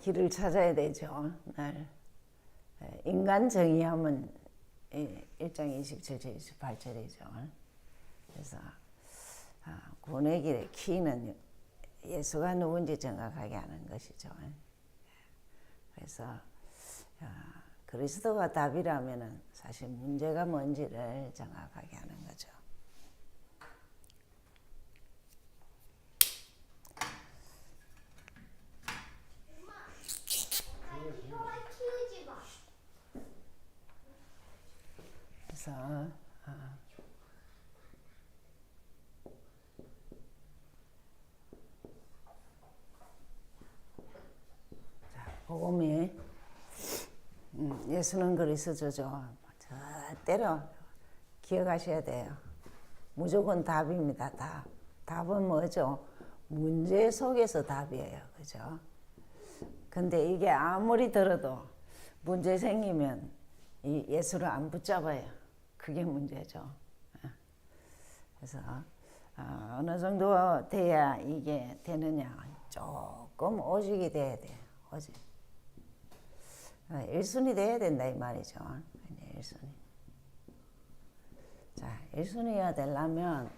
길을 찾아야 되죠. 늘 인간 정의하면 1장 27절 28절이죠. 그래서 아, 구원의 길의 키는 예수가 누군지 정확하게 아는 것이죠. 그래서 아, 그리스도가 답이라면은 사실 문제가 뭔지를 정확하게 아는 거죠. 키우지 마. 그래서 아, 자, 복음이 음, 예수는 그리스도죠. 절대로 기억하셔야 돼요. 무조건 답입니다. 답. 답은 뭐죠? 문제 속에서 답이에요. 그죠? 근데 이게 아무리 들어도 문제 생기면 이 예수를 안 붙잡아요. 그게 문제죠. 예. 그래서 어, 어느 정도 돼야 이게 되느냐. 조금 오직이 돼야 돼요. 오직. 어, 일순이 돼야 된다 이 말이죠. 네, 일순이. 자, 일순이가 되려면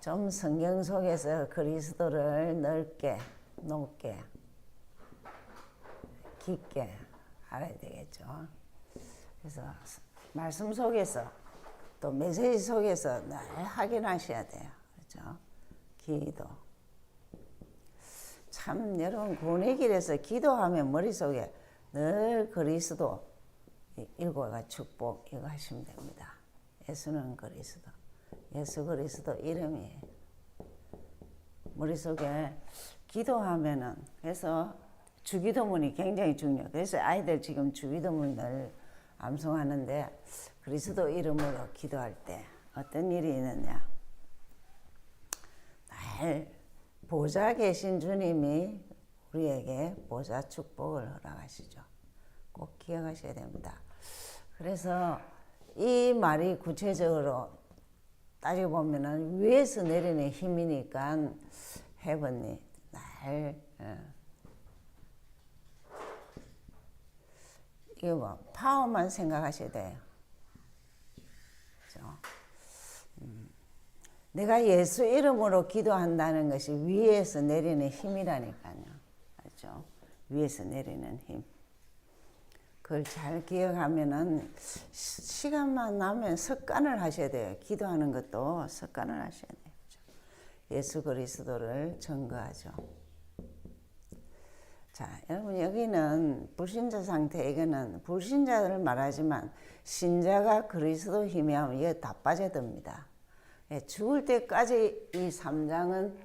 좀 성경 속에서 그리스도를 넓게, 높게, 깊게 알아야 되겠죠. 그래서 말씀 속에서 또 메시지 속에서 늘 확인하셔야 돼요. 그렇죠? 기도. 참 여러분 구원의 길에서 기도하면 머릿속에 늘 그리스도 일과가 축복 이거 하시면 됩니다. 예수는 그리스도. 예수 그리스도 이름이에요. 머릿속에 기도하면은 그래서 주기도문이 굉장히 중요해요. 그래서 아이들 지금 주기도문을 암송하는데 그리스도 이름으로 기도할 때 어떤 일이 있느냐. 날 보좌 계신 주님이 우리에게 보좌 축복을 허락하시죠. 꼭 기억하셔야 됩니다. 그래서 이 말이 구체적으로 따지고 보면은 위에서 내리는 힘이니까 해븐이 날 이거 뭐 파워만 생각하셔야 돼요. 그죠? 음, 내가 예수 이름으로 기도한다는 것이 위에서 내리는 힘이라니까요. 알죠? 위에서 내리는 힘. 그걸 잘 기억하면은 시- 시간만 나면 습관을 하셔야 돼요. 기도하는 것도 습관을 하셔야 돼요. 예수 그리스도를 증거하죠. 자, 여러분 여기는 불신자 상태 이거는 불신자를 말하지만 신자가 그리스도 힘이 하면 이게 다 빠져듭니다. 예, 죽을 때까지 이 삼장은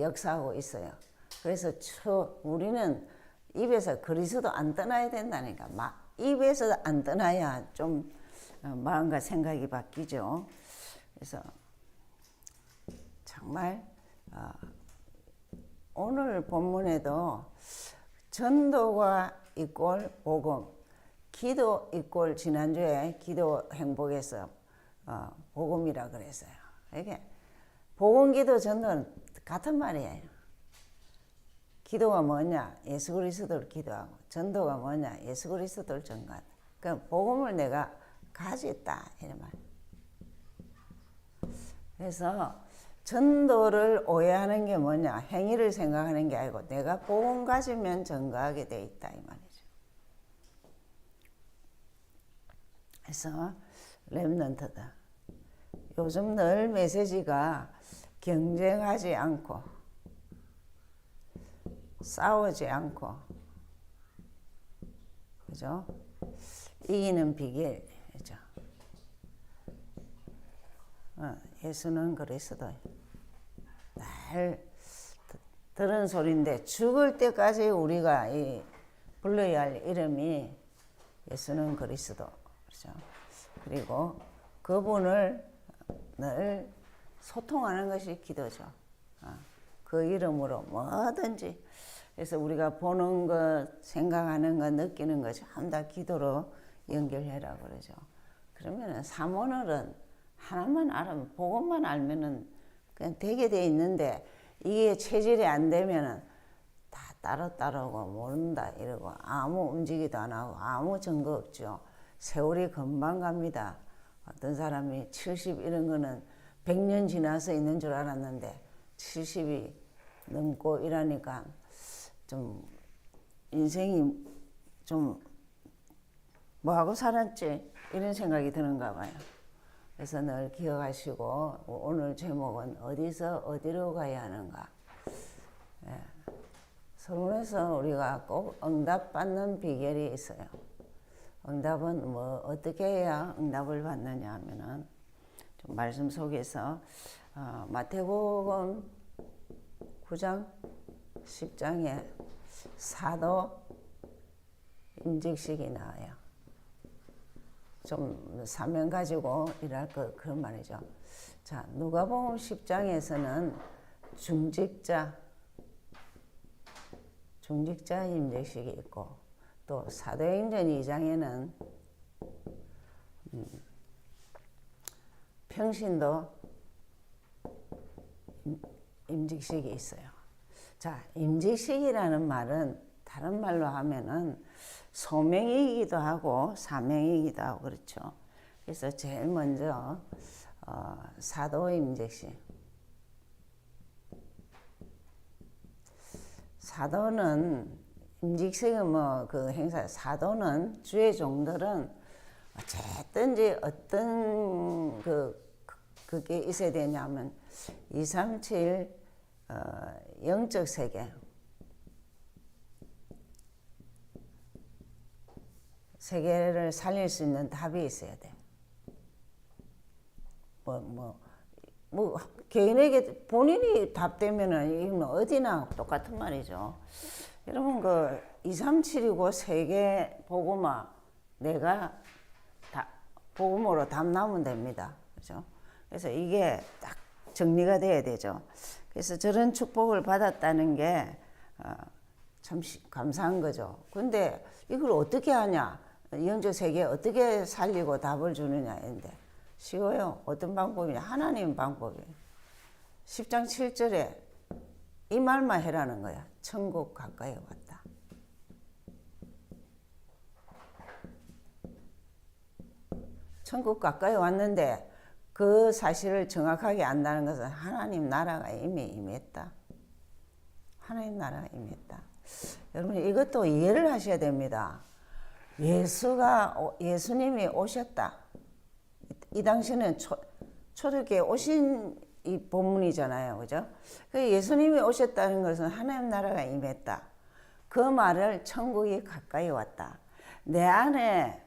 역사하고 있어요. 그래서 저 우리는 입에서 그리스도 안 떠나야 된다니까. 막 입에서 안 떠나야 좀 어, 마음과 생각이 바뀌죠. 그래서 정말 어, 오늘 본문에도 전도가 이꼴 복음, 기도 이꼴 지난주에 기도 행복에서 어, 복음이라 그랬어요. 이게 복음, 기도, 전도는 같은 말이에요. 기도가 뭐냐? 예수 그리스도를 기도하고 전도가 뭐냐? 예수 그리스도를 전가한다. 그 복음을 내가 가졌다 이런 말. 그래서 전도를 오해하는 게 뭐냐? 행위를 생각하는 게 아니고 내가 복음 가지면 전가하게 돼 있다 이 말이죠. 그래서 렘넌트다. 요즘 늘 메시지가 경쟁하지 않고 싸우지 않고 그죠? 이기는 비결? 어, 예수는 그리스도 날 들은 소리인데 죽을 때까지 우리가 이 불러야 할 이름이 예수는 그리스도 그렇죠? 그리고 그분을 늘 소통하는 것이 기도죠. 어, 그 이름으로 뭐든지 그래서 우리가 보는 것, 생각하는 것, 느끼는 것 전부 다 기도로 연결해라 그러죠. 그러면은 사모늘은 하나만 알면 그것만 알면은 그냥 되게 돼 있는데 이게 체질이 안 되면은 다 따로 따로고 모른다 이러고 아무 움직이도 안 하고 아무 증거 없죠. 세월이 금방 갑니다. 어떤 사람이 70 이런 거는 100년 지나서 있는 줄 알았는데 70이 넘고 이러니까 좀 인생이 좀 뭐하고 살았지 이런 생각이 드는가 봐요. 그래서 늘 기억하시고 오늘 제목은 어디서 어디로 가야 하는가. 예. 서론에서 우리가 꼭 응답 받는 비결이 있어요. 응답은 뭐 어떻게 해야 응답을 받느냐 하면은 좀 말씀 속에서 어, 마태복음 9장 10장에 사도 임직식이 나와요. 좀 사명 가지고 일할 거 그런 말이죠. 자, 누가복음 10장에서는 중직자 중직자 임직식이 있고 또 사도행전 2장에는 음, 평신도 임- 임직식이 있어요. 자, 임직식이라는 말은 다른 말로 하면은 소명이기도 하고 사명이기도 하고 그렇죠. 그래서 제일 먼저 어, 사도 임직식. 사도는 임직식은 뭐 그 행사 사도는 주의 종들은 어쨌든지 어떤 그 그- 그게 있어야 되냐면 237 어, 영적 세계 세계를 살릴 수 있는 답이 있어야 돼. 뭐, 뭐, 뭐, 개인에게 본인이 답되면은 이건 어디나 똑같은 말이죠. 여러분, 그, 237이고 세계 복음화, 내가 다, 복음으로 답 나오면 됩니다. 그죠? 그래서 이게 딱 정리가 돼야 되죠. 그래서 저런 축복을 받았다는 게, 어, 감사한 거죠. 근데 이걸 어떻게 하냐? 영적 세계 어떻게 살리고 답을 주느냐 인데 쉬워요. 어떤 방법이냐? 하나님 방법이에요. 10장 7절에 이 말만 해라는 거야. 천국 가까이 왔다. 천국 가까이 왔는데 그 사실을 정확하게 안다는 것은 하나님 나라가 이미 임했다. 하나님 나라가 임했다. 여러분 이것도 이해를 하셔야 됩니다. 예수가 오- 예수님이 오셨다. 이 당시는 초, 초대교회 오신 이 본문이잖아요, 그죠? 그 예수님이 오셨다는 것은 하나님 나라가 임했다. 그 말을 천국이 가까이 왔다. 내 안에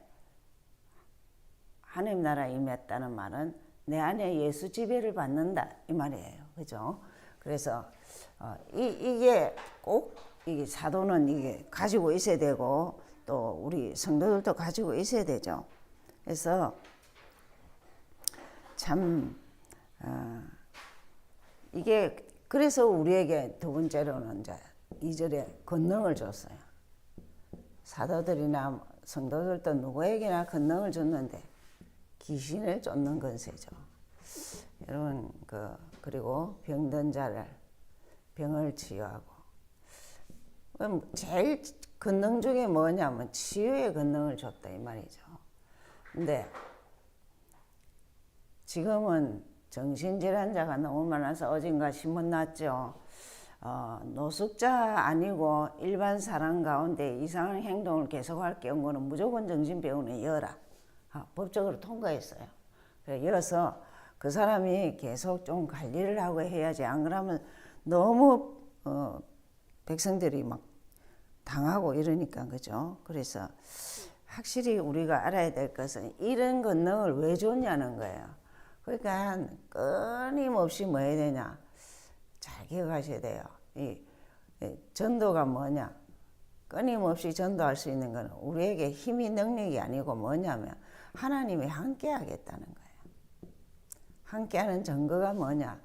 하나님 나라 임했다는 말은 내 안에 예수 지배를 받는다 이 말이에요, 그죠? 그래서 어, 이 이게 꼭 이게 사도는 이게 가지고 있어야 되고 또 우리 성도들도 가지고 있어야 되죠. 그래서 참 어, 이게 그래서 우리에게 두 번째로는 이제 이절에 권능을 줬어요. 사도들이나 성도들도 누구에게나 권능을 줬는데 귀신을 쫓는 건세죠. 여러분 그 그리고 병든 자를 병을 치유하고 제일 권능 중에 뭐냐면 치유의 권능을 줬다 이 말이죠. 근데 지금은 정신질환자가 너무 많아서 어딘가 신문 났죠. 어, 노숙자 아니고 일반 사람 가운데 이상한 행동을 계속할 경우는 무조건 정신병원에 열라 아, 법적으로 통과했어요. 열어서 그 사람이 계속 좀 관리를 하고 해야지 안 그러면 너무 어, 백성들이 막 당하고 이러니까 그죠. 그래서 확실히 우리가 알아야 될 것은 이런 권능을 왜 줬냐는 거예요. 그러니까 끊임없이 뭐 해야 되냐. 잘 기억하셔야 돼요. 이, 이 전도가 뭐냐. 끊임없이 전도할 수 있는 것은 우리에게 힘이 능력이 아니고 뭐냐면 하나님이 함께 하겠다는 거예요. 함께하는 증거가 뭐냐.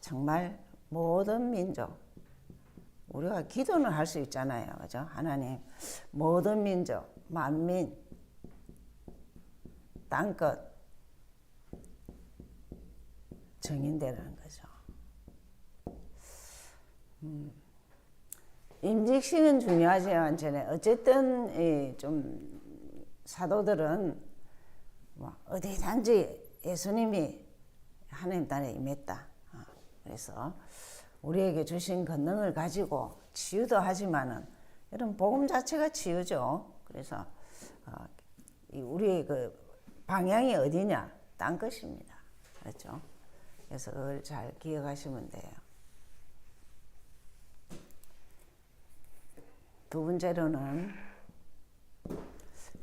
정말 모든 민족, 우리가 기도는 할 수 있잖아요. 그죠? 하나님, 모든 민족, 만민, 땅끝, 정인되라는 거죠. 음, 임직식은 중요하지만 전에 어쨌든 이좀 사도들은 뭐 어디 단지 예수님이 하나님 딸에 임했다. 어, 그래서 우리에게 주신 권능을 가지고 치유도 하지만은 이런 복음 자체가 치유죠. 그래서 어, 이 우리의 그 방향이 어디냐? 딴 것입니다. 그렇죠? 그래서 그걸 잘 기억하시면 돼요. 두 번째로는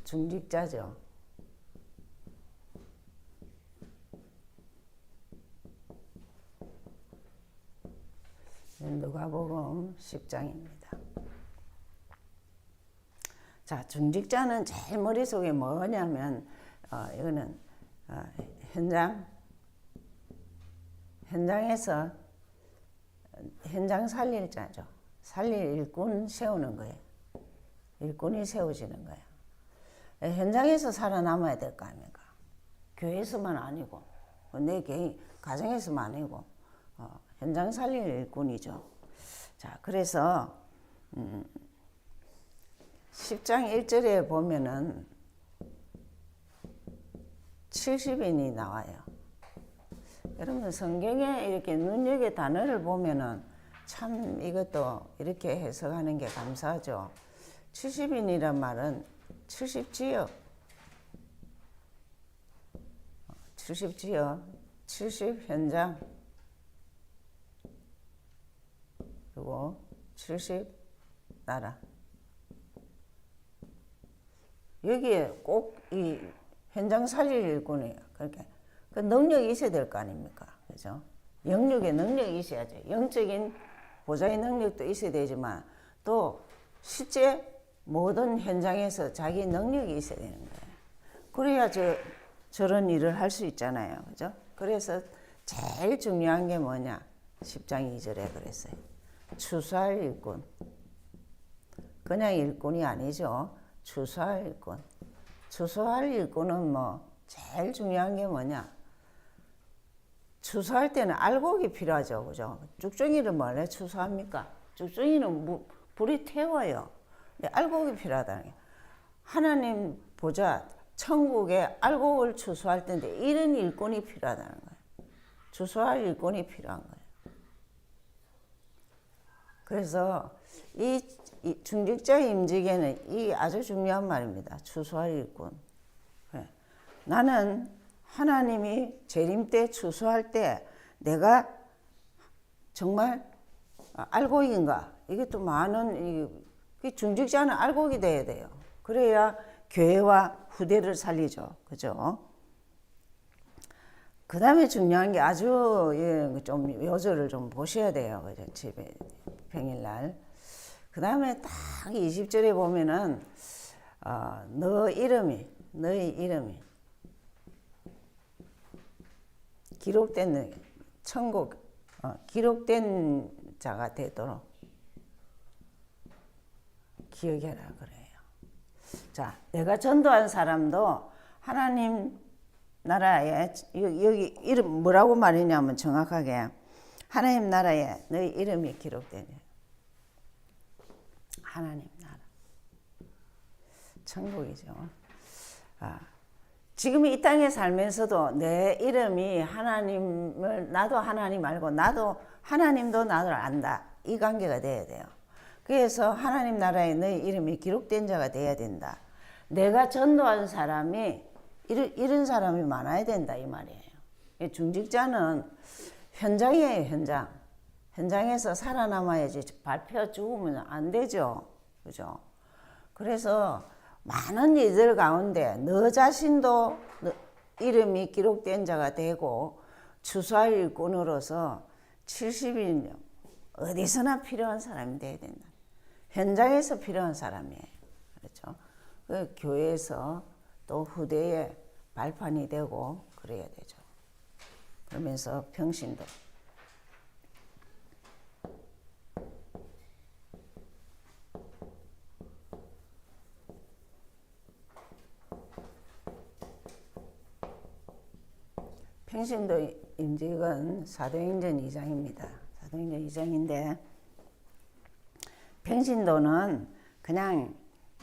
중직자죠. 누가복음 10장입니다. 자, 중직자는 제일 머릿속에 뭐냐면 어, 이거는 어, 현장 현장에서 현장 살릴 자죠. 살릴 일꾼 세우는 거예요. 일꾼이 세워지는 거예요. 현장에서 살아남아야 될 거 아닙니까? 교회에서만 아니고 내 개인 가정에서만 아니고 어, 현장 살릴 일꾼이죠. 자, 그래서 음, 10장 1절에 보면은 70인이 나와요. 여러분 성경에 이렇게 눈여겨 단어를 보면은 참 이것도 이렇게 해석하는 게 감사하죠. 70인이란 말은 70지역, 70지역, 70 현장, 그리고 70 나라. 여기에 꼭 이 현장 살릴 일꾼이에요. 그렇게 그 능력이 있어야 될 거 아닙니까? 그죠? 영역의 능력이 있어야죠. 영적인 보좌의 능력도 있어야 되지만 또 실제 모든 현장에서 자기 능력이 있어야 되는 거예요. 그래야 저 저런 일을 할 수 있잖아요. 그죠? 그래서 제일 중요한 게 뭐냐? 10장 2절에 그랬어요. 추수할 일꾼. 그냥 일꾼이 아니죠. 추수할 일꾼. 추수할 일꾼은 뭐 제일 중요한 게 뭐냐? 추수할 때는 알곡이 필요하죠. 그죠? 쭉정이를 원래 추수합니까? 쭉정이는 무, 불이 태워요. 알곡이 필요하다는 게 하나님 보자 천국에 알곡을 추수할 텐데 이런 일꾼이 필요하다는 거예요. 추수할 일꾼이 필요한 거예요. 그래서 이, 이 중직자 임직에는 이 아주 중요한 말입니다. 추수할 일꾼. 그래. 나는 하나님이 재림 때 추수할 때 내가 정말 알곡인가? 이게 또 많은 이 중직자는 알곡이 돼야 돼요. 그래야 교회와 후대를 살리죠. 그죠? 그 다음에 중요한 게 아주 예, 좀 요절을 좀 보셔야 돼요. 그죠? 집에 평일날. 그 다음에 딱 20절에 보면은 어, 너 이름이 너의 이름이 기록된 천국 어, 기록된 자가 되도록 기억해라 그래요. 자, 내가 전도한 사람도 하나님 나라에 여기 이름 뭐라고 말했냐면 정확하게 하나님 나라에 너희 이름이 기록되네. 하나님 나라. 천국이죠. 아, 지금 이 땅에 살면서도 내 이름이 하나님을 나도 하나님 알고 나도 하나님도 나를 안다. 이 관계가 돼야 돼요. 그래서 하나님 나라에 너희 이름이 기록된 자가 돼야 된다. 내가 전도한 사람이 이런, 이런 사람이 많아야 된다 이 말이에요. 중직자는 현장이에요 현장. 현장에서 살아남아야지 발표 죽으면 안 되죠. 그죠? 그래서 많은 이들 가운데 너 자신도 너 이름이 기록된 자가 되고 추수할 일꾼으로서 70인 어디서나 필요한 사람이 돼야 된다. 현장에서 필요한 사람이에요. 그렇죠? 그 교회에서 또 후대에 발판이 되고 그래야 되죠. 그러면서 평신도 평신도 임직은 사도행전 2장입니다. 사도행전 2장인데 평 평신도는 그냥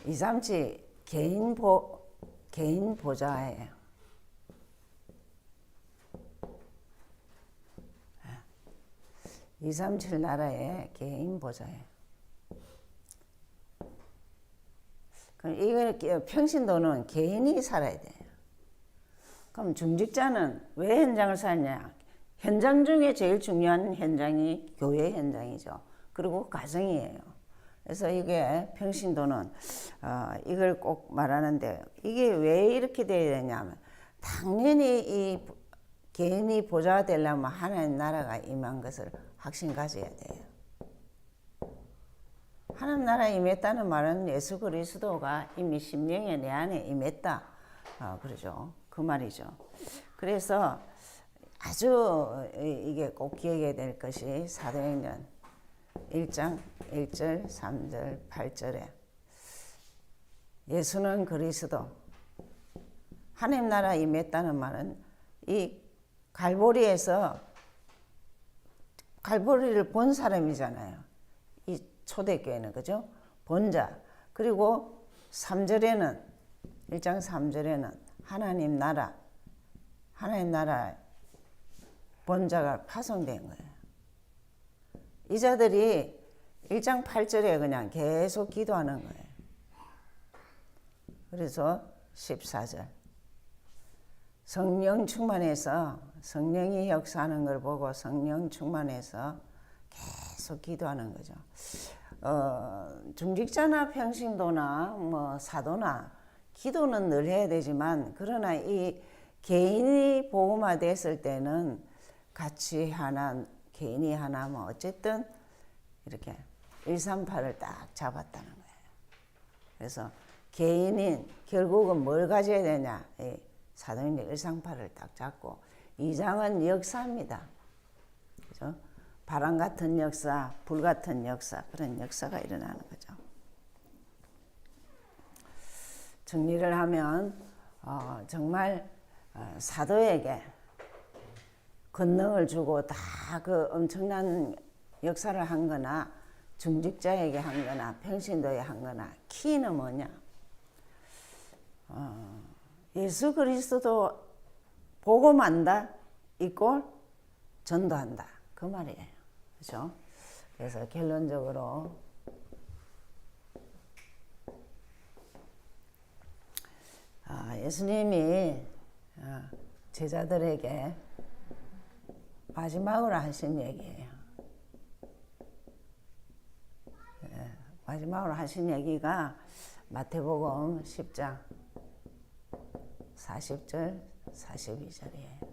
이삼치 개인 보 개인 보좌예요. 237 나라의 개인 보좌예요. 그럼 이거 평신도는 개인이 살아야 돼요. 그럼 중직자는 왜 현장을 살냐? 현장 중에 제일 중요한 현장이 교회 현장이죠. 그리고 가정이에요. 그래서 이게 평신도는 어, 이걸 꼭 말하는데 이게 왜 이렇게 돼야 되냐면 당연히 이 개인이 보좌가 되려면 하나님 나라가 임한 것을 확신 가져야 돼요. 하나님 나라에 임했다는 말은 예수 그리스도가 이미 심령에 내 안에 임했다. 어, 그러죠. 그 말이죠. 그래서 아주 이- 이게 꼭 기억해야 될 것이 사도행전 1장 1절, 3절, 8절에 예수는 그리스도 하나님 나라 임했다는 말은 이 갈보리에서 갈보리를 본 사람이잖아요. 이 초대교회는 그죠? 본 자. 그리고 3절에는 1장 3절에는 하나님 나라 하나님 나라 본자가 파송된 거예요. 이 자들이 1장 8절에 그냥 계속 기도하는 거예요. 그래서 14절 성령 충만해서 성령이 역사하는 걸 보고 성령 충만해서 계속 기도하는 거죠. 어, 중직자나 평신도나 뭐 사도나 기도는 늘 해야 되지만 그러나 이 개인이 복음화 됐을 때는 같이 하나 개인이 하나 뭐 어쨌든 이렇게 138을 딱 잡았다는 거예요. 그래서 개인인 결국은 뭘 가져야 되냐? 이 사도행전 138을 딱 잡고 2장은 역사입니다. 그죠? 바람 같은 역사, 불 같은 역사, 그런 역사가 일어나는 거죠. 정리를 하면 어, 정말 어, 사도에게 권능을 주고 다 그 엄청난 역사를 한 거나 중직자에게 한 거나 평신도에 한 거나 키는 뭐냐? 어, 예수 그리스도 복음한다 이꼴 전도한다 그 말이에요. 그죠? 그래서 결론적으로 아, 예수님이 어, 제자들에게 마지막으로 하신 얘기예요. 예, 마지막으로 하신 얘기가 마태복음 10장 40절 42절이에요.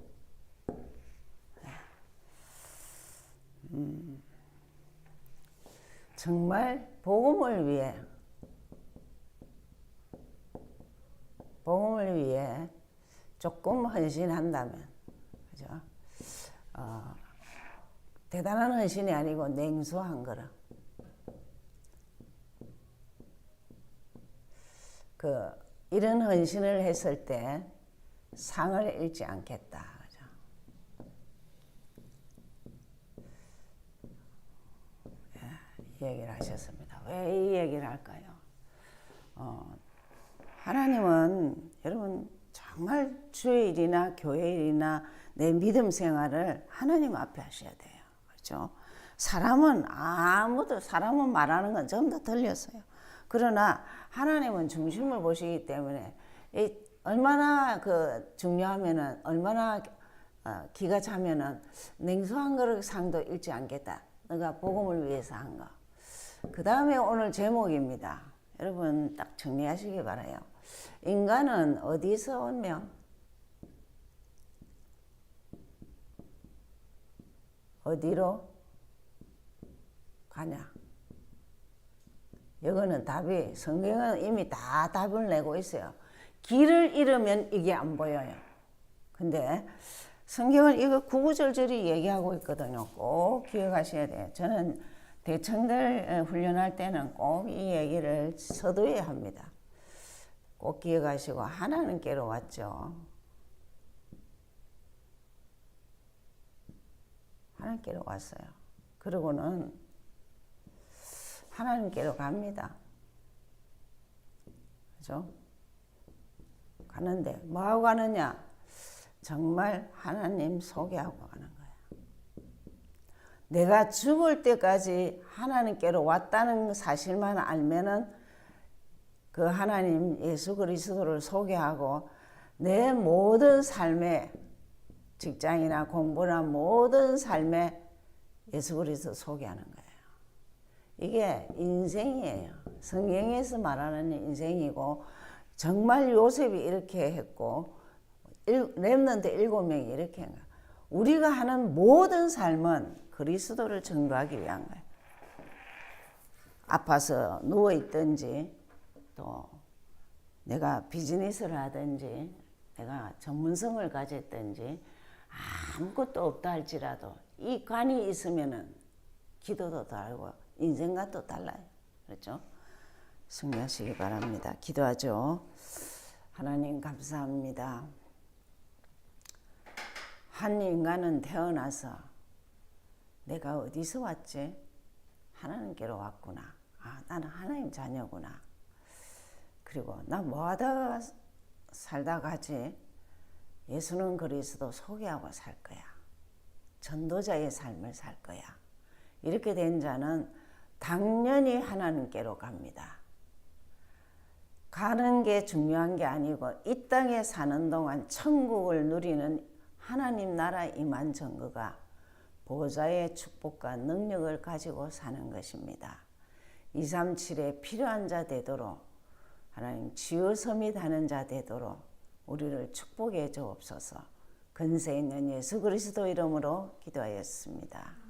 음, 정말 복음을 위해 복음을 위해 조금 헌신한다면 그죠? 어, 대단한 헌신이 아니고 냉소한 거라. 그 이런 헌신을 했을 때 상을 잃지 않겠다. 예, 이 얘기를 하셨습니다. 왜 이 얘기를 할까요? 어, 하나님은 여러분 정말 주의 일이나 교회 일이나 내 믿음 생활을 하나님 앞에 하셔야 돼요. 그렇죠? 사람은 아무도 사람은 말하는 건 전부 다 들렸어요. 그러나 하나님은 중심을 보시기 때문에 이 얼마나 그 중요하면은 얼마나 어, 기가 차면은 냉소한 거를 상도 잃지 않겠다. 내가 복음을 위해서 한 거. 그 다음에 오늘 제목입니다. 여러분 딱 정리하시기 바라요. 인간은 어디서 온며 어디로 가냐? 이거는 답이 성경은 이미 다 답을 내고 있어요. 길을 잃으면 이게 안 보여요. 근데 성경은 이거 구구절절히 얘기하고 있거든요. 꼭 기억하셔야 돼요. 저는 대청들 훈련할 때는 꼭 이 얘기를 서두에 합니다. 꼭 기억하시고 하나님께로 왔죠. 하나님께로 왔어요. 그러고는 하나님께로 갑니다. 그죠? 가는데 뭐하고 가느냐? 정말 하나님 소개하고 가는 거야. 내가 죽을 때까지 하나님께로 왔다는 사실만 알면은 그 하나님 예수 그리스도를 소개하고 내 모든 삶에 직장이나 공부나 모든 삶에 예수 그리스도 소개하는 거예요. 이게 인생이에요. 성경에서 말하는 인생이고 정말 요셉이 이렇게 했고 일- 렘넌트 일곱 명이 이렇게 한 거야. 우리가 하는 모든 삶은 그리스도를 전도하기 위한 거예요. 아파서 누워 있든지 또 내가 비즈니스를 하든지 내가 전문성을 가졌든지 아무것도 없다 할지라도 이 관이 있으면은 기도도 다르고 인생과 또 달라요. 그렇죠? 승리하시기 바랍니다. 기도하죠. 하나님 감사합니다. 한 인간은 태어나서 내가 어디서 왔지? 하나님께로 왔구나. 아, 나는 하나님 자녀구나. 그리고 나 뭐하다가 살다 가지? 예수는 그리스도 소개하고 살 거야. 전도자의 삶을 살 거야. 이렇게 된 자는 당연히 하나님께로 갑니다. 가는 게 중요한 게 아니고 이 땅에 사는 동안 천국을 누리는 하나님 나라 임한 증거가 보좌의 축복과 능력을 가지고 사는 것입니다. 237에 필요한 자 되도록 하나님 지어섬이 다는 자 되도록 우리를 축복해 주옵소서. 근세 있는 예수 그리스도 이름으로 기도하였습니다.